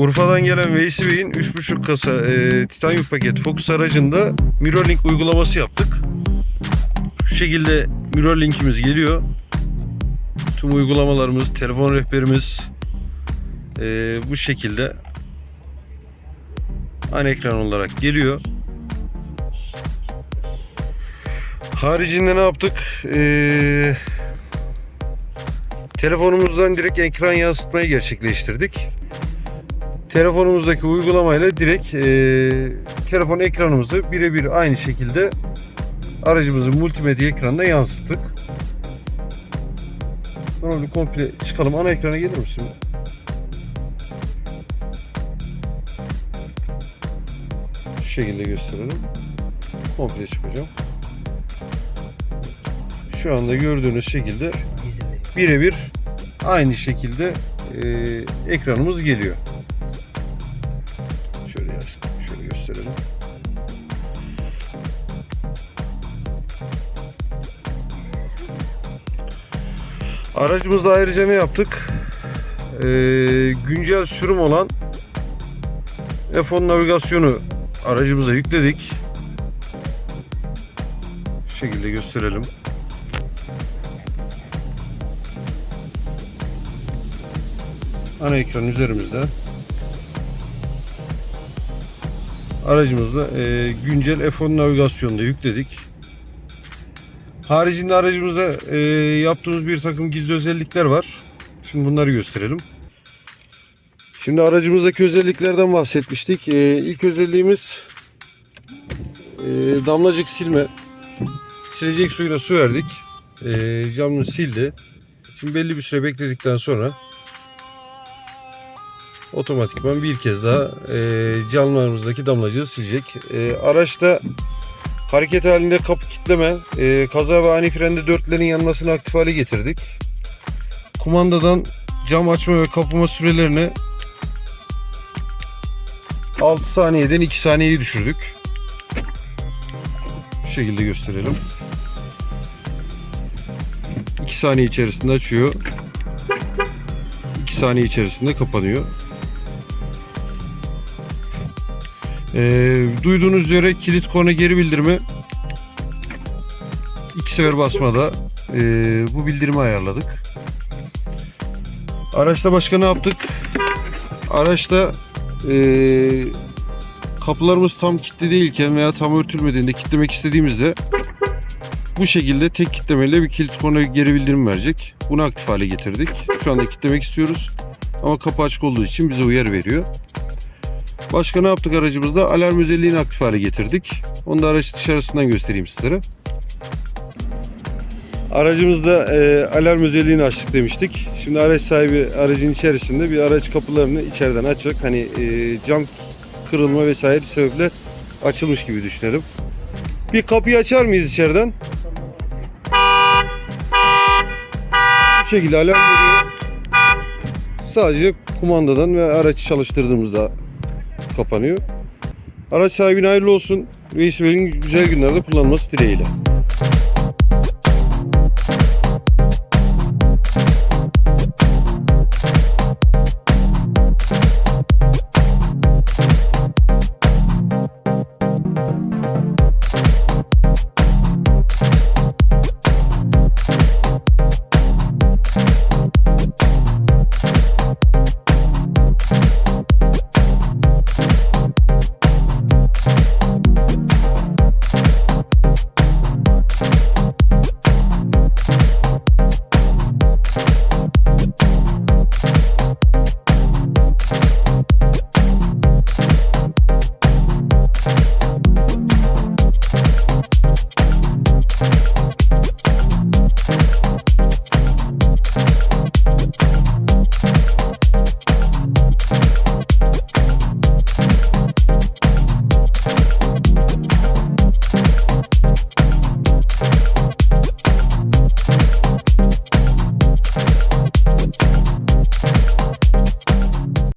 Urfa'dan gelen Veysi Bey'in 3.5 kasa e, titanyum paket Focus aracında Mirrorlink uygulaması yaptık. Şu şekilde Mirrorlink'imiz geliyor. Tüm uygulamalarımız, telefon rehberimiz e, bu şekilde ana ekran olarak geliyor. Haricinde ne yaptık? Ee, telefonumuzdan direkt ekran yansıtmayı gerçekleştirdik. Telefonumuzdaki uygulamayla direkt ee, telefon ekranımızı birebir aynı şekilde aracımızın multimedya ekranına yansıttık. Bir komple çıkalım. Ana ekrana gelir misin? Şu şekilde gösterelim. Komple çıkacağım. Şu anda gördüğünüz şekilde birebir aynı şekilde e, ekranımız geliyor. Aracımızda ayrıca ne yaptık? E, güncel sürüm olan F10 navigasyonu aracımıza yükledik. Şu şekilde gösterelim. ana ekran üzerimizde aracımızda e, güncel F10 navigasyonda yükledik. Haricinde aracımızda e, yaptığımız bir takım gizli özellikler var. Şimdi bunları gösterelim. Şimdi aracımızdaki özelliklerden bahsetmiştik. E, ilk özelliğimiz e, damlacık silme. Silecek suyuna su verdik. E, camını sildi. Şimdi belli bir süre bekledikten sonra otomatikman bir kez daha e, camlarımızdaki damlacığı silecek. E, araçta hareket halinde kapı kitleme, e, kaza ve ani frende dörtlerin yanmasını aktif hale getirdik. Kumandadan cam açma ve kapama sürelerini 6 saniyeden 2 saniyeyi düşürdük. Şu şekilde gösterelim. 2 saniye içerisinde açıyor. 2 saniye içerisinde kapanıyor. Ee, duyduğunuz üzere kilit korna geri bildirimi iki sefer basmada e, bu bildirimi ayarladık. Araçta başka ne yaptık? Araçta e, kapılarımız tam kilitli değilken veya tam örtülmediğinde kilitlemek istediğimizde bu şekilde tek kitlemeyle bir kilit korna geri bildirim verecek. Bunu aktif hale getirdik. Şu anda kilitlemek istiyoruz. Ama kapı açık olduğu için bize uyarı veriyor. Başka ne yaptık aracımızda? Alarm özelliğini aktif hale getirdik. Onu da araç dışarısından göstereyim sizlere. Aracımızda e, alarm özelliğini açtık demiştik. Şimdi araç sahibi aracın içerisinde bir araç kapılarını içeriden açacak. Hani e, cam kırılma vesaire sebeple açılmış gibi düşünelim. Bir kapıyı açar mıyız içeriden? Bu şekilde alarm veriyor. Sadece kumandadan ve araç çalıştırdığımızda kapanıyor. Araç sahibine hayırlı olsun. Reis Bey'in güzel günlerde kullanması dileğiyle.